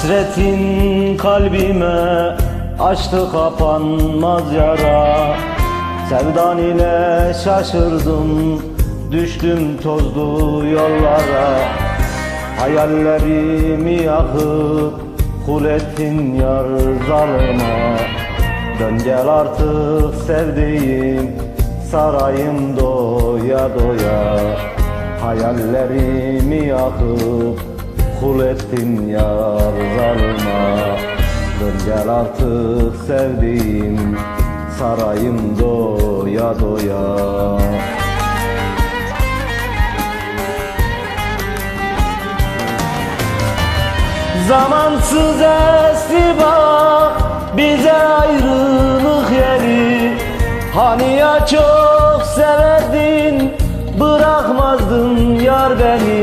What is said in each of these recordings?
Hasretin kalbime açtı kapanmaz yara. Sevdan ile şaşırdım düştüm tozlu yollara. Hayallerimi yakıp kul ettin yar zalıma. Dön gel artık sevdiğim sarayım doya doya. Hayallerimi yakıp kul ettin yar zalıma Dön gel artık sevdiğim sarayım doya doya. Zamansız esti bak bize ayrılık yeri. Hani ya çok severdin bırakmazdın yar beni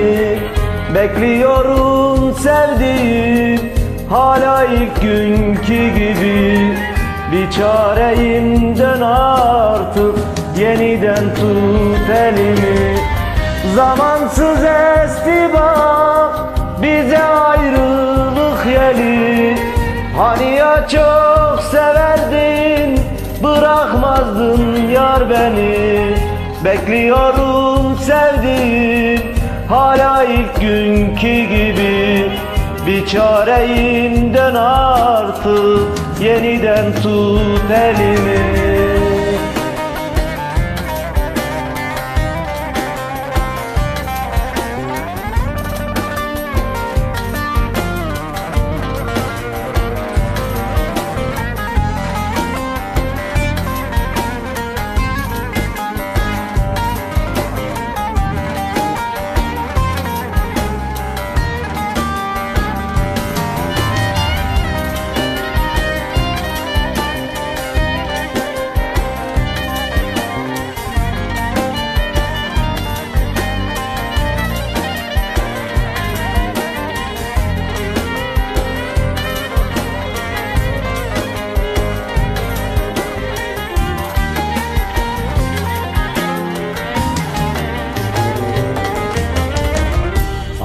Bekliyorum sevdiğim hala ilk günkü gibi. Bir çareyim dön artık yeniden tut elimi. Zamansız esti bak bize ayrılık yeli. Hani ya çok severdin bırakmazdın yar beni. Bekliyorum sevdiğim hala ilk günkü gibi Bir çareyim dön artık yeniden tut elimi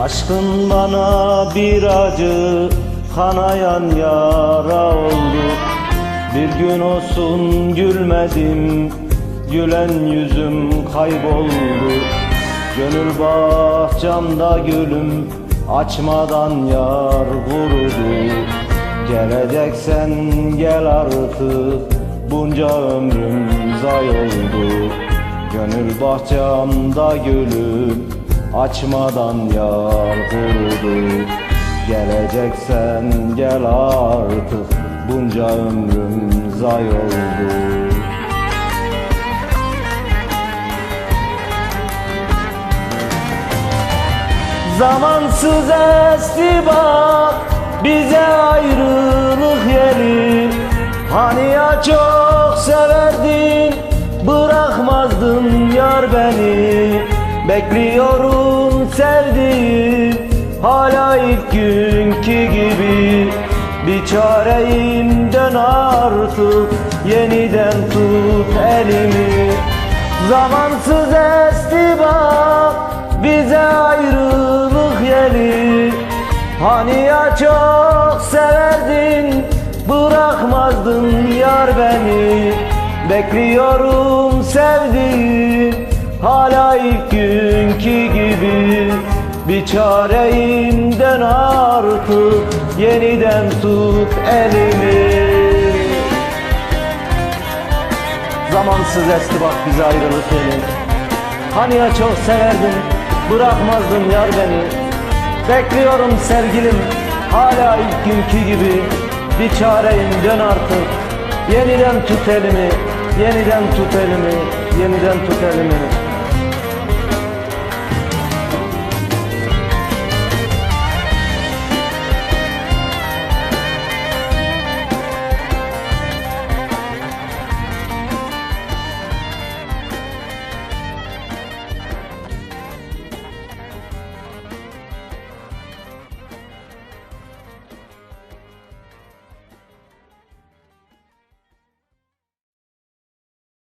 Aşkın bana bir acı kanayan yara oldu. Bir gün olsun gülmedim gülen yüzüm kayboldu. Gönül bahçamda gülüm açmadan yar kurudu Geleceksen gel artık bunca ömrüm zay oldu Gönül bahçamda gülüm açmadan yar kurudu. Geleceksen gel artık. Bunca ömrüm zay oldu. Zamansız esti bak Bekliyorum sevdiğim hala ilk günkü gibi. Bir çareyim dön artık yeniden tut elimi. Zamansız esti bak bize ayrılık yeri. Hani ya çok severdin bırakmazdın yar beni. Bekliyorum sevdiğim hala ilk günkü gibi Bir çareyim dön artık yeniden tut elimi. Zamansız esti bak bize ayrılık yeri Hani ya çok severdin bırakmazdın yar beni. Bekliyorum sevgilim hala ilk günkü gibi Bir çareyim dön artık Yeniden tut elimi Yeniden tut elimi Yeniden tut elimi